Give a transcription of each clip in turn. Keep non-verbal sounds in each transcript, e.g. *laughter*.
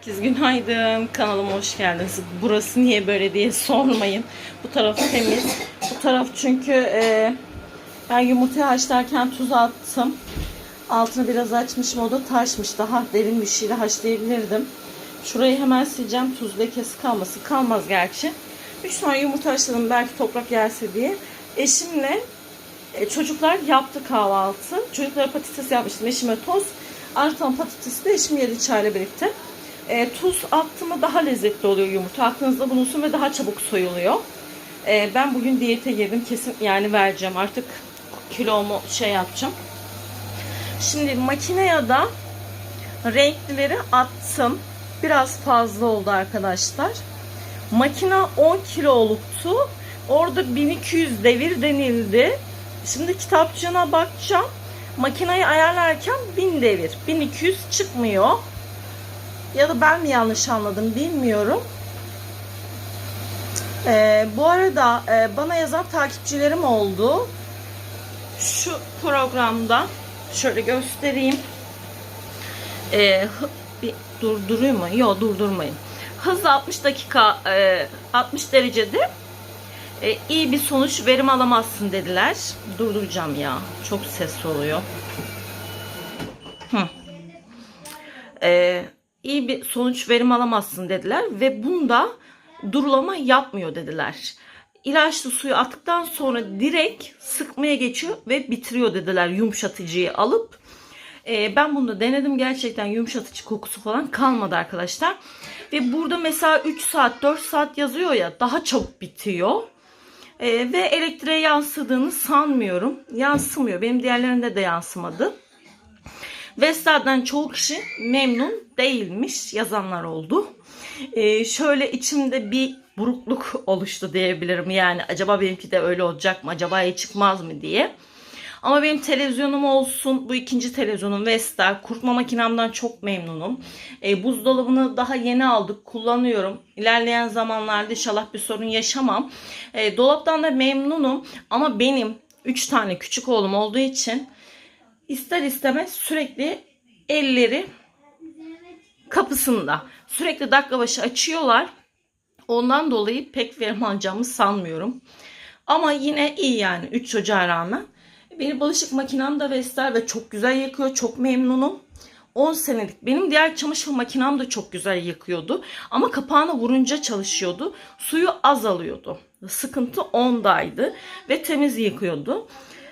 Herkese günaydın. Kanalıma hoş geldiniz. Burası niye böyle diye sormayın. Bu taraf temiz. Bu taraf çünkü e, ben yumurtayı haşlarken tuz attım. Altını biraz açmışım. O da taşmış. Daha derin bir şeyle haşlayabilirdim. Şurayı hemen sileceğim. Tuz lekesi kalması. Kalmaz gerçi. 3 tane yumurta haşladım. Belki toprak yerse diye. Eşimle e, çocuklar yaptı kahvaltı. Çocuklara patates yapmıştım. Eşime toz. Artan patatesi de eşim yedi çayla birlikte. E, tuz attı mı daha lezzetli oluyor yumurta. Aklınızda bulunsun ve daha çabuk soyuluyor. E, ben bugün diyete girdim. Kesin yani vereceğim. Artık kilomu şey yapacağım. Şimdi makineye da renklileri attım. Biraz fazla oldu arkadaşlar. Makina 10 kiloluktu. Orada 1200 devir denildi. Şimdi kitapçığına bakacağım. Makinayı ayarlarken 1000 devir. 1200 çıkmıyor. Ya da ben mi yanlış anladım bilmiyorum. Ee, bu arada e, bana yazan takipçilerim oldu. Şu programda şöyle göstereyim. Ee, bir durdurayım mı? Yok durdurmayın. Hız 60 dakika e, 60 derecede e, iyi bir sonuç verim alamazsın dediler. Durduracağım ya. Çok ses oluyor. Hı. E, iyi bir sonuç verim alamazsın dediler ve bunda durulama yapmıyor dediler. İlaçlı suyu attıktan sonra direkt sıkmaya geçiyor ve bitiriyor dediler yumuşatıcıyı alıp. E, ben bunu da denedim gerçekten yumuşatıcı kokusu falan kalmadı arkadaşlar. Ve burada mesela 3 saat 4 saat yazıyor ya daha çabuk bitiyor. E, ve elektriğe yansıdığını sanmıyorum. Yansımıyor. Benim diğerlerinde de yansımadı. Vestel'den çoğu kişi memnun değilmiş yazanlar oldu. E, şöyle içimde bir burukluk oluştu diyebilirim. Yani acaba benimki de öyle olacak mı? Acaba iyi çıkmaz mı diye. Ama benim televizyonum olsun. Bu ikinci televizyonum Vestel. Kurutma makinemden çok memnunum. E, buzdolabını daha yeni aldık. Kullanıyorum. İlerleyen zamanlarda inşallah bir sorun yaşamam. E, dolaptan da memnunum. Ama benim 3 tane küçük oğlum olduğu için ister istemez sürekli elleri kapısında. Sürekli dakika başı açıyorlar. Ondan dolayı pek verim alacağımı sanmıyorum. Ama yine iyi yani 3 çocuğa rağmen. Benim bulaşık makinem de Vestel ve çok güzel yakıyor. Çok memnunum. 10 senelik. Benim diğer çamaşır makinem de çok güzel yakıyordu. Ama kapağına vurunca çalışıyordu. Suyu az alıyordu. Sıkıntı ondaydı. Ve temiz yıkıyordu.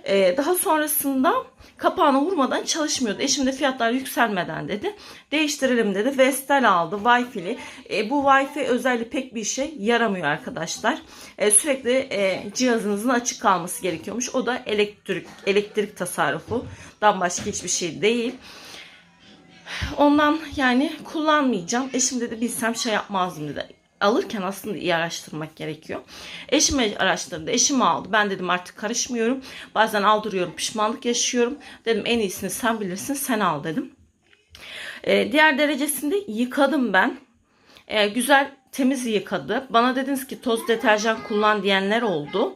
Ee, daha sonrasında kapağına vurmadan çalışmıyordu. Eşim de fiyatlar yükselmeden dedi. Değiştirelim dedi. Vestel aldı. Wi-Fi'li. E, bu Wi-Fi özelliği pek bir işe yaramıyor arkadaşlar. E, sürekli e, cihazınızın açık kalması gerekiyormuş. O da elektrik elektrik tasarrufundan başka hiçbir şey değil. Ondan yani kullanmayacağım. Eşim dedi bilsem şey yapmazdım dedi. Alırken aslında iyi araştırmak gerekiyor. Eşim araştırdı. Eşim aldı. Ben dedim artık karışmıyorum. Bazen aldırıyorum. Pişmanlık yaşıyorum. Dedim en iyisini sen bilirsin. Sen al dedim. Ee, diğer derecesinde yıkadım ben. Ee, güzel temiz yıkadı. Bana dediniz ki toz deterjan kullan diyenler oldu.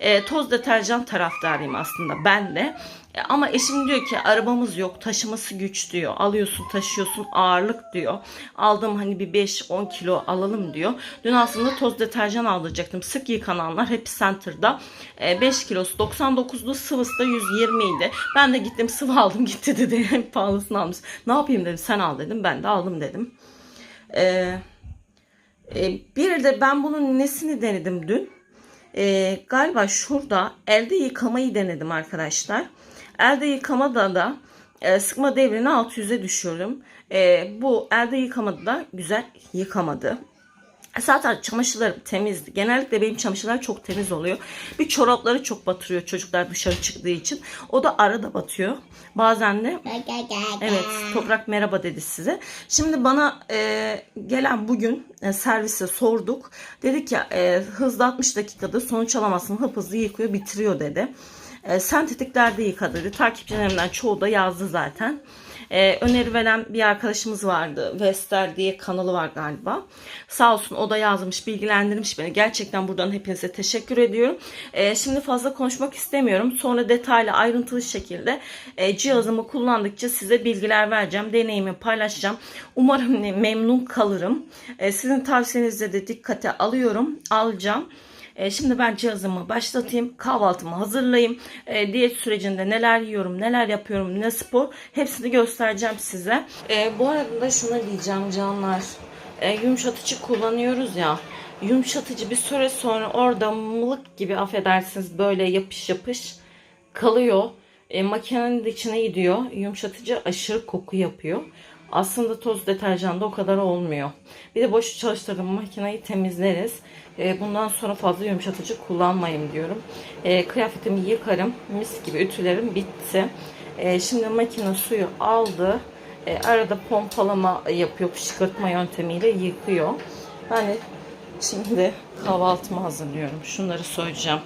Ee, toz deterjan taraftarıyım aslında ben de. E, Ama eşim diyor ki arabamız yok taşıması güç diyor. Alıyorsun taşıyorsun ağırlık diyor. Aldığım hani bir 5-10 kilo alalım diyor. Dün aslında toz deterjan alacaktım. Sık yıkananlar Happy Center'da e, 5 kilosu 99'du sıvısı da 120 idi. Ben de gittim sıvı aldım gitti dedi. *laughs* En pahalısını almış. Ne yapayım dedim sen al dedim. Ben de aldım dedim. E, bir de ben bunun nesini denedim dün. E, galiba şurada elde yıkamayı denedim arkadaşlar. Elde yıkamada da e, sıkma devrini 600'e düşüyorum. E, bu elde yıkamada da güzel yıkamadı. Zaten çamaşırlarım temizdi. Genellikle benim çamaşırlar çok temiz oluyor. Bir çorapları çok batırıyor çocuklar dışarı çıktığı için. O da arada batıyor. Bazen de Evet Toprak merhaba dedi size. Şimdi bana e, gelen bugün e, servise sorduk. Dedi ki e, hızlı 60 dakikada sonuç alamazsın hıp hızlı yıkıyor bitiriyor dedi. E, sentetiklerde yıka dedi. Takipçilerimden çoğu da yazdı zaten. Ee, öneri veren bir arkadaşımız vardı. Vester diye kanalı var galiba. Sağ olsun o da yazmış, bilgilendirmiş beni. Gerçekten buradan hepinize teşekkür ediyorum. Ee, şimdi fazla konuşmak istemiyorum. Sonra detaylı, ayrıntılı şekilde e, cihazımı kullandıkça size bilgiler vereceğim. Deneyimi paylaşacağım. Umarım memnun kalırım. Ee, sizin tavsiyenizle de dikkate alıyorum, alacağım. E, şimdi ben cihazımı başlatayım, kahvaltımı hazırlayayım. E, diyet sürecinde neler yiyorum, neler yapıyorum, ne spor hepsini göstereceğim size. E, bu arada da şunu diyeceğim canlar. E, yumuşatıcı kullanıyoruz ya. Yumuşatıcı bir süre sonra orada mılık gibi affedersiniz böyle yapış yapış kalıyor. E, makinenin içine gidiyor. Yumuşatıcı aşırı koku yapıyor. Aslında toz deterjanda o kadar olmuyor. Bir de boş çalıştırdığım makineyi temizleriz. E, bundan sonra fazla yumuşatıcı kullanmayın diyorum. E, kıyafetimi yıkarım. Mis gibi ütülerim bitti. E, şimdi makine suyu aldı. E, arada pompalama yapıyor. Fışkırtma yöntemiyle yıkıyor. Ben de şimdi kahvaltımı hazırlıyorum. Şunları soyacağım.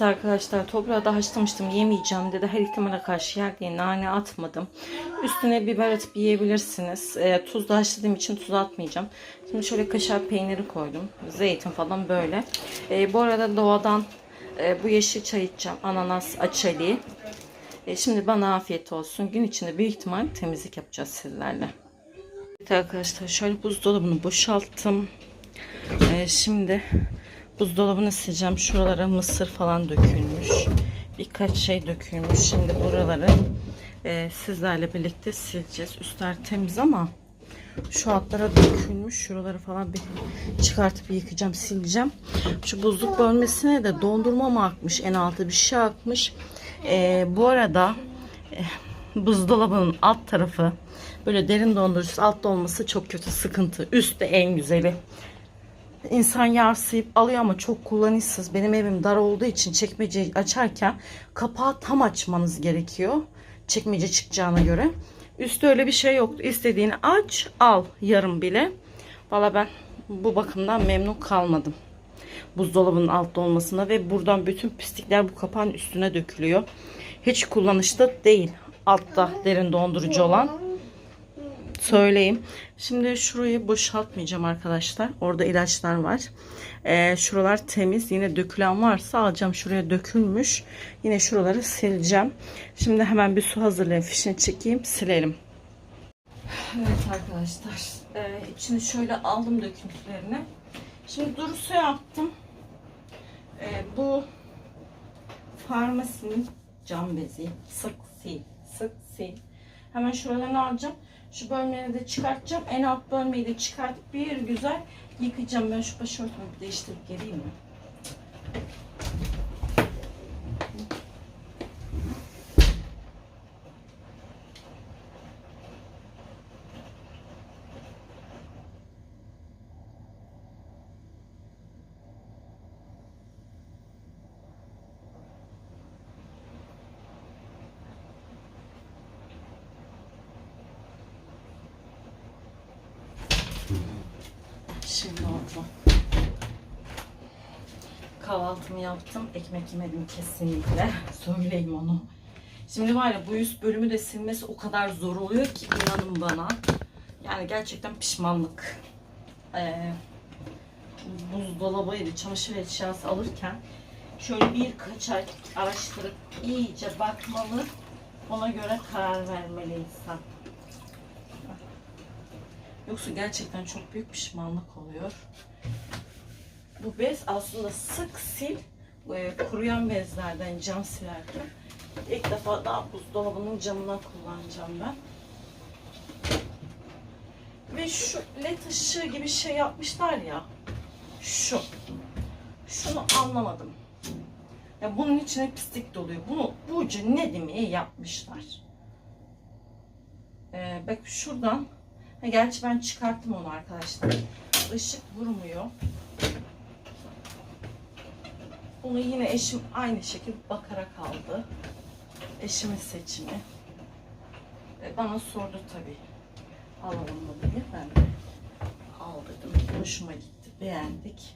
Evet arkadaşlar toprağı da haşlamıştım yemeyeceğim dedi. Her ihtimale karşı yer diye nane atmadım. Üstüne biber atıp yiyebilirsiniz. E, tuz da haşladığım için tuz atmayacağım. Şimdi şöyle kaşar peyniri koydum. Zeytin falan böyle. E, bu arada doğadan e, bu yeşil çay içeceğim. Ananas açali. E, şimdi bana afiyet olsun. Gün içinde büyük ihtimal temizlik yapacağız sizlerle. Evet arkadaşlar şöyle buzdolabını boşalttım. Ee, şimdi buzdolabını sileceğim. Şuralara mısır falan dökülmüş. Birkaç şey dökülmüş. Şimdi buraları e, sizlerle birlikte sileceğiz. Üstler temiz ama şu altlara dökülmüş. Şuraları falan bir çıkartıp yıkayacağım, sileceğim. Şu buzluk bölmesine de dondurma mı akmış? En altı bir şey akmış. Ee, bu arada e, buzdolabının alt tarafı böyle derin dondurucusu altta olması çok kötü sıkıntı. Üstte en güzeli. İnsan yarsıyıp alıyor ama çok kullanışsız. Benim evim dar olduğu için çekmeceyi açarken kapağı tam açmanız gerekiyor. Çekmece çıkacağına göre. Üstte öyle bir şey yoktu. İstediğini aç al yarım bile. Valla ben bu bakımdan memnun kalmadım. Buzdolabının altta olmasına ve buradan bütün pislikler bu kapağın üstüne dökülüyor. Hiç kullanışlı değil. Altta derin dondurucu olan söyleyeyim. Şimdi şurayı boşaltmayacağım arkadaşlar. Orada ilaçlar var. Ee, şuralar temiz. Yine dökülen varsa alacağım. Şuraya dökülmüş. Yine şuraları sileceğim. Şimdi hemen bir su hazırlayayım. Fişini çekeyim. Silelim. Evet arkadaşlar. Ee, içini şöyle aldım döküntülerini. Şimdi duru su yaptım. Ee, bu farmasinin cam bezi. Sık sil. Sık sil. Hemen şuralarını alacağım. Şu bölmeleri de çıkartacağım. En alt bölmeyi de çıkartıp bir güzel yıkayacağım. Ben şu başörtümü değiştirip geleyim mi? Şimdi oldu. Kahvaltımı yaptım. Ekmek yemedim kesinlikle. *laughs* Söyleyeyim onu. Şimdi var ya bu üst bölümü de silmesi o kadar zor oluyor ki inanın bana. Yani gerçekten pişmanlık. Ee, buzdolabıydı, çamaşır eşyası alırken şöyle birkaç ay araştırıp iyice bakmalı. Ona göre karar vermeli insan. Yoksa gerçekten çok büyük pişmanlık oluyor. Bu bez aslında sık sil, e, kuruyan bezlerden cam silerken ilk defa daha buzdolabının camına kullanacağım ben. Ve şu led ışığı gibi şey yapmışlar ya. Şu. Şunu anlamadım. Ya bunun içine pislik doluyor. Bunu bu ucu ne demeye yapmışlar. Ee, bak şuradan Ha, gerçi ben çıkarttım onu arkadaşlar. Işık vurmuyor. Bunu yine eşim aynı şekilde bakarak aldı. Eşimin seçimi. E, bana sordu tabii. Alalım mı diye. Ben de al dedim. Hoşuma gitti. Beğendik.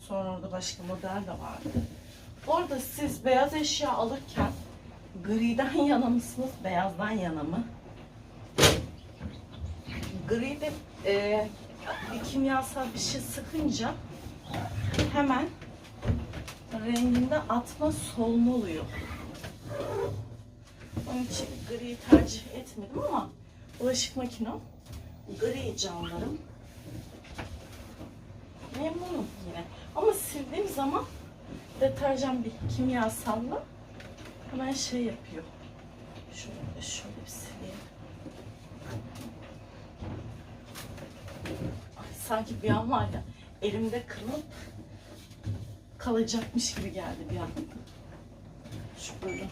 Sonra orada başka model de vardı. Orada siz beyaz eşya alırken griden *laughs* yana mısınız, beyazdan yana mı? gri de e, bir kimyasal bir şey sıkınca hemen renginde atma solma oluyor. Onun için griyi tercih etmedim ama bulaşık makinem gri canlarım. Memnunum yine. Ama sildiğim zaman deterjan bir kimyasalla hemen şey yapıyor. Şöyle şöyle bir sileyim. Sanki bir an var ya elimde kırılıp kalacakmış gibi geldi bir an. Şu böyle.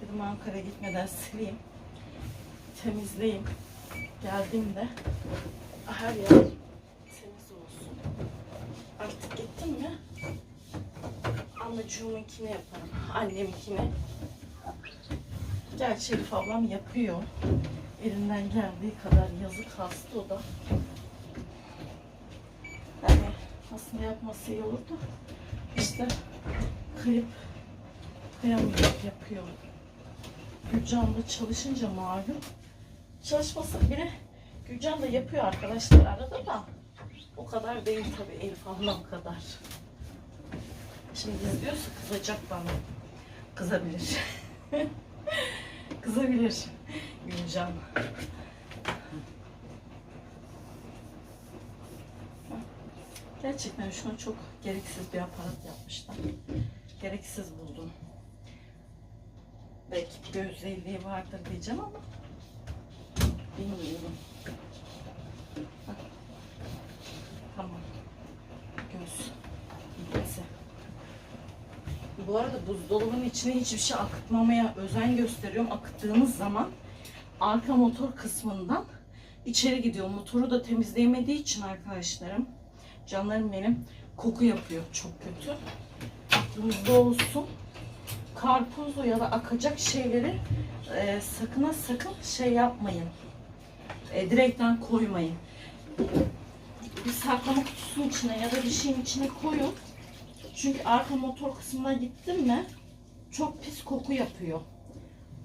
Dedim Ankara'ya gitmeden sileyim. Temizleyeyim. Geldiğimde her yer temiz olsun. Artık gittim mi anacığımınkini yaparım. Anneminkini. Gerçi Elif ablam yapıyor. Elinden geldiği kadar yazık hasta o da. Yani aslında yapması iyi olurdu. İşte kayıp kıyamıyor yapıyor. Gülcan da çalışınca malum. Çalışmasa bile Gülcan da yapıyor arkadaşlar arada da. O kadar değil tabii Elif ablam kadar. Şimdi izliyorsa kızacak bana. Kızabilir. *laughs* Kızabilir Gülcan. Gerçekten şuna çok gereksiz bir aparat yapmışlar. Gereksiz buldum. Belki bir özelliği vardır diyeceğim ama bilmiyorum. Bak. Tamam. Göz. İğnesi. Bu arada buzdolabının içine hiçbir şey akıtmamaya özen gösteriyorum. Akıttığımız zaman arka motor kısmından içeri gidiyor. Motoru da temizleyemediği için arkadaşlarım, canlarım benim koku yapıyor çok kötü. Aklınızda olsun. Karpuzlu ya da akacak şeyleri e, sakın ha sakın şey yapmayın. E, direkten koymayın. Bir saklama kutusunun içine ya da bir şeyin içine koyun. Çünkü arka motor kısmına gittim mi çok pis koku yapıyor.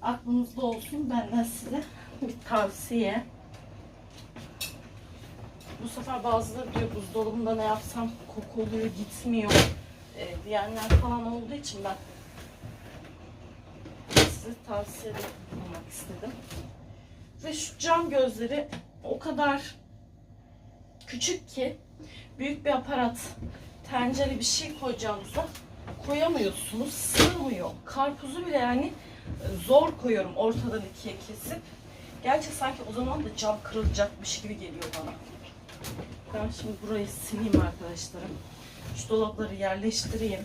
Aklınızda olsun benden size bir tavsiye. Bu sefer bazıları diyor buzdolabında ne yapsam koku oluyor gitmiyor e, diyenler falan olduğu için ben size tavsiye bulmak istedim. Ve şu cam gözleri o kadar küçük ki büyük bir aparat tencere bir şey koyacağınızda koyamıyorsunuz. Sığmıyor. Karpuzu bile yani zor koyuyorum ortadan ikiye kesip. Gerçi sanki o zaman da cam kırılacakmış gibi geliyor bana. Ben şimdi burayı sileyim arkadaşlarım. Şu dolapları yerleştireyim.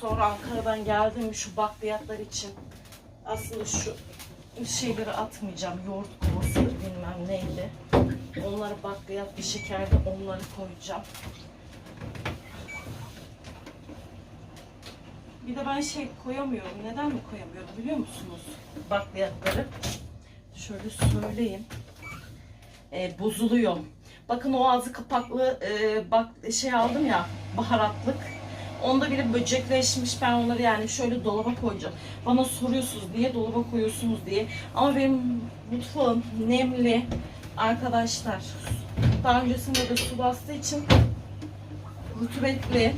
Sonra Ankara'dan geldim şu bakliyatlar için aslında şu şeyleri atmayacağım. Yoğurt kovasıdır bilmem neydi. Onları bakliyat bir şekerde onları koyacağım. Bir de ben şey koyamıyorum. Neden mi koyamıyorum biliyor musunuz? Bakliyatları. Şöyle söyleyeyim. Ee, bozuluyor. Bakın o ağzı kapaklı e, bak şey aldım ya baharatlık. Onda bile böcekleşmiş. Ben onları yani şöyle dolaba koyacağım. Bana soruyorsunuz diye dolaba koyuyorsunuz diye. Ama benim mutfağım nemli arkadaşlar. Daha öncesinde de su bastığı için rutubetli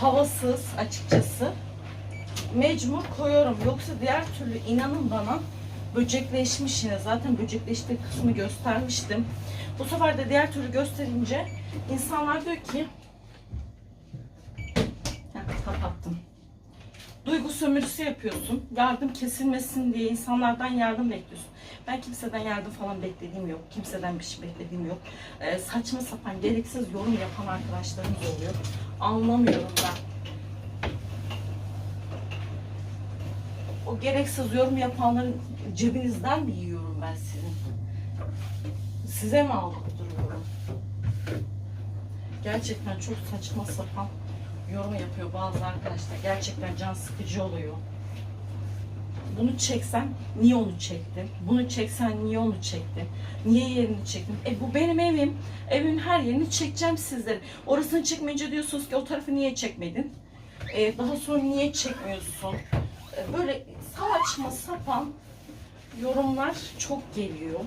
havasız açıkçası. Mecbur koyuyorum. Yoksa diğer türlü inanın bana böcekleşmiş yine. Zaten böcekleştiği kısmı göstermiştim. Bu sefer de diğer türlü gösterince insanlar diyor ki kapattım. Duygu sömürüsü yapıyorsun. Yardım kesilmesin diye insanlardan yardım bekliyorsun. Ben kimseden yardım falan beklediğim yok. Kimseden bir şey beklediğim yok. Ee, saçma sapan gereksiz yorum yapan arkadaşlarımız oluyor. Anlamıyorum ben. O gereksiz yorum yapanların cebinizden mi yiyorum ben sizin? Size mi aldırıyorum? Gerçekten çok saçma sapan yorum yapıyor bazı arkadaşlar. Gerçekten can sıkıcı oluyor. Bunu çeksen niye onu çektin? Bunu çeksen niye onu çektin? Niye yerini çektin? E bu benim evim. Evimin her yerini çekeceğim sizlere. Orasını çekmeyince diyorsunuz ki o tarafı niye çekmedin? E, daha sonra niye çekmiyorsun? e, böyle saçma sapan yorumlar çok geliyor.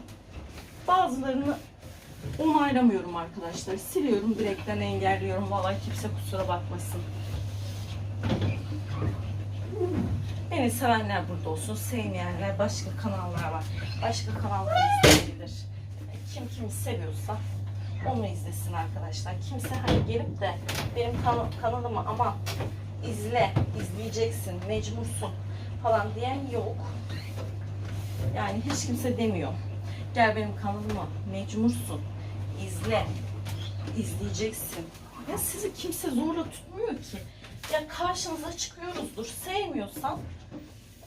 Bazılarını onaylamıyorum arkadaşlar. Siliyorum, direkten engelliyorum. Vallahi kimse kusura bakmasın. Beni sevenler burada olsun, sevmeyenler başka kanallar var. Başka kanallar izleyebilir. Kim kimi seviyorsa onu izlesin arkadaşlar. Kimse hani gelip de benim kan- kanalımı ama izle, izleyeceksin, mecbursun falan diyen yok. Yani hiç kimse demiyor. Gel benim kanalıma, mecbursun, izle, izleyeceksin. Ya sizi kimse zorla tutmuyor ki. Ya karşınıza çıkıyoruzdur. Sevmiyorsan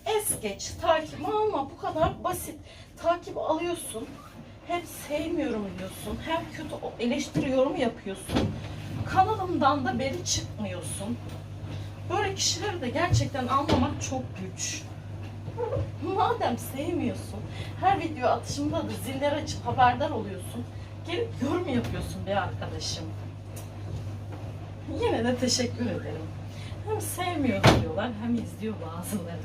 es geç, takip alma. Bu kadar basit. Takip alıyorsun. Hem sevmiyorum diyorsun. Hem kötü eleştiri yorum yapıyorsun. Kanalımdan da beri çıkmıyorsun. Böyle kişileri de gerçekten anlamak çok güç. Madem sevmiyorsun, her video atışımda da ziller açıp haberdar oluyorsun. Gelip yorum yapıyorsun be arkadaşım. Yine de teşekkür ederim. Hem sevmiyor diyorlar hem izliyor bazıları.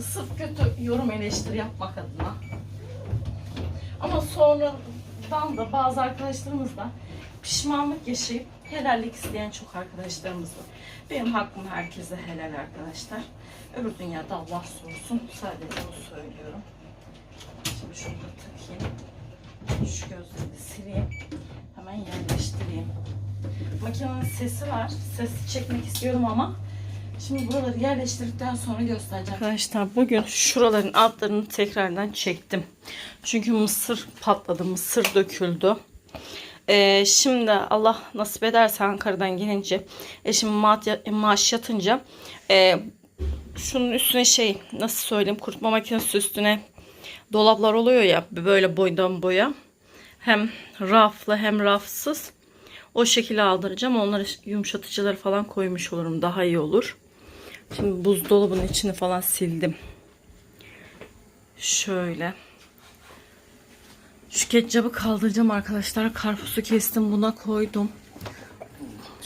Sırf kötü yorum eleştiri yapmak adına. Ama sonradan da bazı arkadaşlarımız da pişmanlık yaşayıp helallik isteyen çok arkadaşlarımız var. Benim hakkım herkese helal arkadaşlar. Öbür dünyada Allah sorsun. Sadece onu söylüyorum. Şimdi şunu da takayım. Şu gözleri sileyim. Hemen yerleştireyim. Makinenin sesi var. Sesi çekmek istiyorum ama Şimdi buraları yerleştirdikten sonra göstereceğim. Arkadaşlar bugün şuraların altlarını tekrardan çektim. Çünkü mısır patladı, mısır döküldü. Ee, şimdi Allah nasip ederse Ankara'dan gelince eşim ma- maaş yatınca e, şunun üstüne şey nasıl söyleyeyim kurutma makinesi üstüne dolaplar oluyor ya böyle boydan boya. Hem raflı hem rafsız. O şekilde aldıracağım. Onları yumuşatıcıları falan koymuş olurum. Daha iyi olur. Şimdi buzdolabının içini falan sildim. Şöyle. Şu ketçabı kaldıracağım arkadaşlar. Karpuzu kestim buna koydum.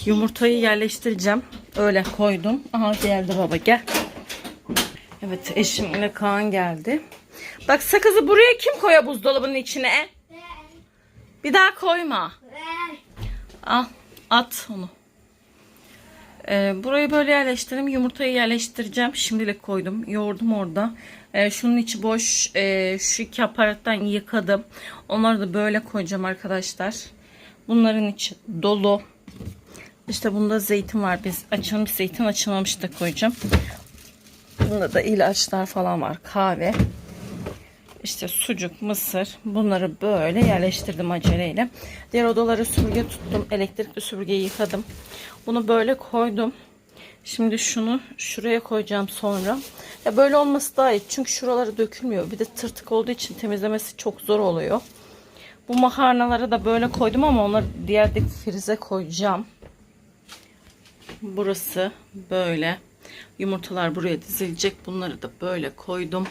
Yumurtayı yerleştireceğim. Öyle koydum. Aha geldi baba gel. Evet eşimle Kaan geldi. Bak sakızı buraya kim koya buzdolabının içine? Bir daha koyma. Al at onu. Ee, burayı böyle yerleştirdim. Yumurtayı yerleştireceğim. Şimdilik koydum. Yoğurdum orada. Ee, şunun içi boş. Ee, şu iki aparattan yıkadım. Onları da böyle koyacağım arkadaşlar. Bunların içi dolu. İşte bunda zeytin var. Biz açılmış zeytin açılmamış da koyacağım. Bunda da ilaçlar falan var. Kahve. İşte sucuk, mısır bunları böyle yerleştirdim aceleyle. Diğer odaları süpürge tuttum. Elektrikli süpürgeyi yıkadım. Bunu böyle koydum. Şimdi şunu şuraya koyacağım sonra. Ya böyle olması daha iyi. Çünkü şuraları dökülmüyor. Bir de tırtık olduğu için temizlemesi çok zor oluyor. Bu makarnaları da böyle koydum ama onları diğerdeki frize koyacağım. Burası böyle. Yumurtalar buraya dizilecek. Bunları da böyle koydum.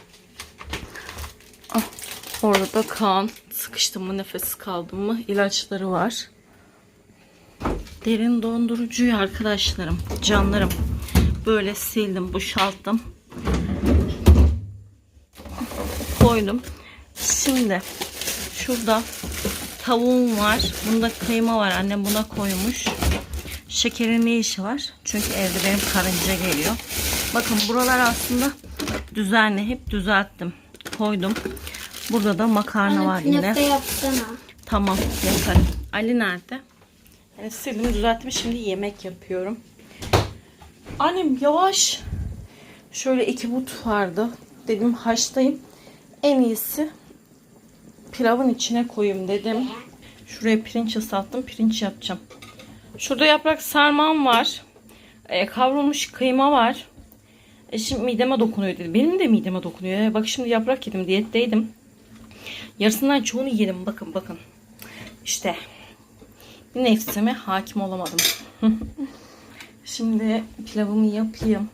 Ah, orada da kan. Sıkıştım mı nefes kaldım mı ilaçları var. Derin dondurucuyu arkadaşlarım, canlarım. Böyle sildim, boşalttım. Koydum. Şimdi şurada tavuğum var. Bunda kıyma var. Annem buna koymuş. Şekerin ne işi var? Çünkü evde benim karınca geliyor. Bakın buralar aslında düzenli. Hep düzelttim. Koydum. Burada da makarna var yine. Yapsana. Tamam yaparım. Ali nerede? Yani sildim düzelttim. Şimdi yemek yapıyorum. Annem yavaş. Şöyle iki but vardı. Dedim haşlayayım. En iyisi pilavın içine koyayım dedim. Şuraya pirinç ıslattım. Pirinç yapacağım. Şurada yaprak sarmam var. E, kavrulmuş kıyma var. E, şimdi mideme dokunuyor dedi. Benim de mideme dokunuyor. E, bak şimdi yaprak yedim. Diyetteydim. Yarısından çoğunu yedim. Bakın bakın. İşte nefsime hakim olamadım. *laughs* Şimdi pilavımı yapayım.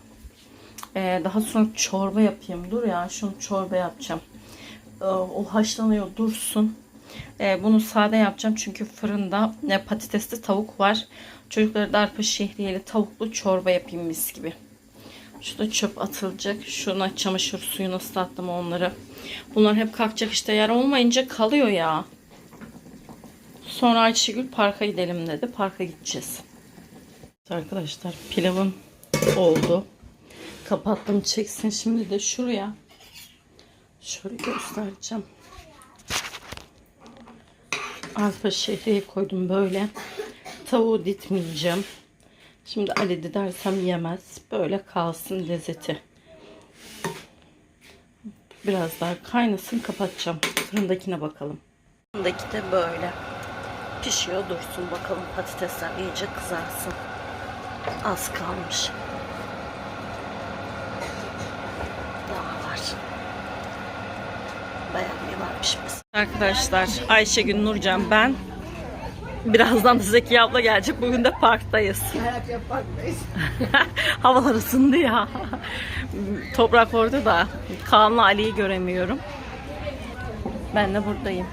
Ee, daha sonra çorba yapayım. Dur ya şunu çorba yapacağım. Ee, o haşlanıyor dursun. Ee, bunu sade yapacağım çünkü fırında e, patatesli tavuk var. Çocuklara da arpa şehriyeli tavuklu çorba yapayım mis gibi. Şu da çöp atılacak. Şuna çamaşır suyunu ıslattım onları. Bunlar hep kalkacak işte yer olmayınca kalıyor ya. Sonra Ayşegül parka gidelim dedi. Parka gideceğiz. Arkadaşlar pilavım oldu. Kapattım çeksin. Şimdi de şuraya şöyle göstereceğim. Arpa şehriye koydum böyle. Tavuğu ditmeyeceğim. Şimdi Ali de dersem yemez. Böyle kalsın lezzeti. Biraz daha kaynasın kapatacağım. Fırındakine bakalım. Fırındaki de böyle. Pişiyor dursun bakalım patatesler iyice kızarsın. Az kalmış. Daha var. Bayağı bir varmış biz. Arkadaşlar Ayşegül Nurcan ben. Birazdan da Zeki abla gelecek. Bugün de parktayız. *laughs* Havalar ısındı ya. Toprak orada da Kaan'la Ali'yi göremiyorum. Ben de buradayım.